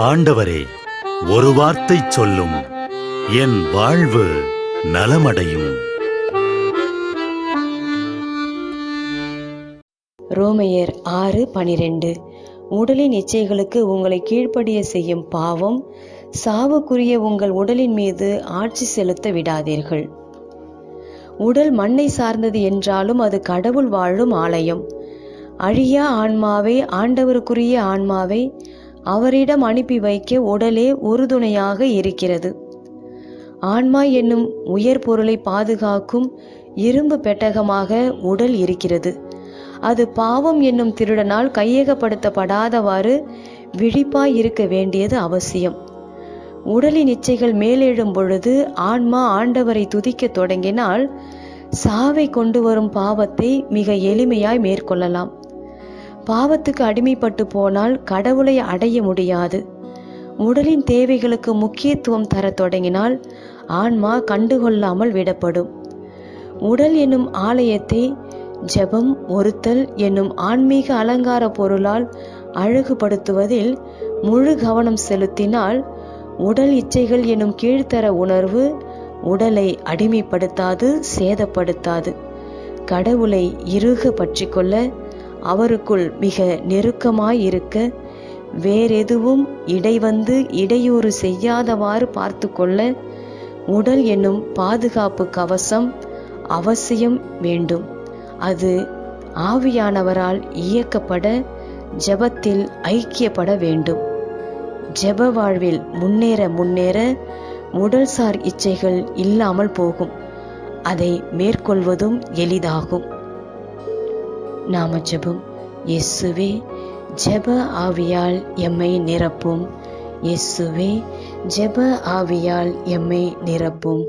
ஆண்டவரே ஒரு வார்த்தை சொல்லும். என் வாழ்வு நலமடையும். ரோமையர் ஆறு பனிரெண்டு. உடலின் இச்சைகளுக்கு உங்களை கீழ்ப்படிய செய்யும் பாவம் சாவுக்குரிய உங்கள் உடலின் மீது ஆட்சி செலுத்த விடாதீர்கள். உடல் மண்ணை சார்ந்தது என்றாலும் அது கடவுள் வாழும் ஆலயம். அழியா ஆன்மாவை ஆண்டவருக்குரிய ஆன்மாவை அவரிடம் அனுப்பி வைக்க உடலே உறுதுணையாக இருக்கிறது. ஆன்மா என்னும் உயர் பொருளை பாதுகாக்கும் இரும்பு பெட்டகமாக உடல் இருக்கிறது. அது பாவம் என்னும் திருடனால் கையகப்படுத்தப்படாதவாறு விழிப்பாய் இருக்க வேண்டியது அவசியம். உடலின் இச்சைகள் மேலெழும் பொழுது ஆன்மா ஆண்டவரை துதிக்கத் தொடங்கினால் சாவை கொண்டு வரும் பாவத்தை மிக எளிமையாய் மேற்கொள்ளலாம். பாவத்துக்கு அடிமைப்பட்டு போனால் கடவுளை அடைய முடியாது. உடலின் தேவைகளுக்கு முக்கியத்துவம் தரத் தொடங்கினால் ஆன்மா கண்டுகொள்ளாமல் விடப்படும். உடல் என்னும் ஆலயத்தை ஜெபம் ஒருத்தல் என்னும் ஆன்மீக அலங்கார பொருளால் அழகுபடுத்துவதில் முழு கவனம் செலுத்தினால் உடல் இச்சைகள் எனும் கீழ்த்தர உணர்வு உடலை அடிமைப்படுத்தாது சேதப்படுத்தாது. கடவுளை இறுக பற்றிக்கொள்ள அவருக்குள் மிக நெருக்கமாயிருக்க வேறெதுவும் இடைவந்து இடையூறு செய்யாதவாறு பார்த்து கொள்ள உடல் என்னும் பாதுகாப்பு கவசம் அவசியம் வேண்டும். அது ஆவியானவரால் இயக்கப்பட ஜெபத்தில் ஐக்கியப்பட வேண்டும். ஜப வாழ்வில் முன்னேற முன்னேற உடல்சார் இச்சைகள் இல்லாமல் போகும். அதை மேற்கொள்வதும் எளிதாகும். நாம ஜெபம் இயேசுவே ஜெப ஆவியால் எம்மை நிரப்பும். இயேசுவே ஜெப ஆவியால் எம்மை நிரப்பும்.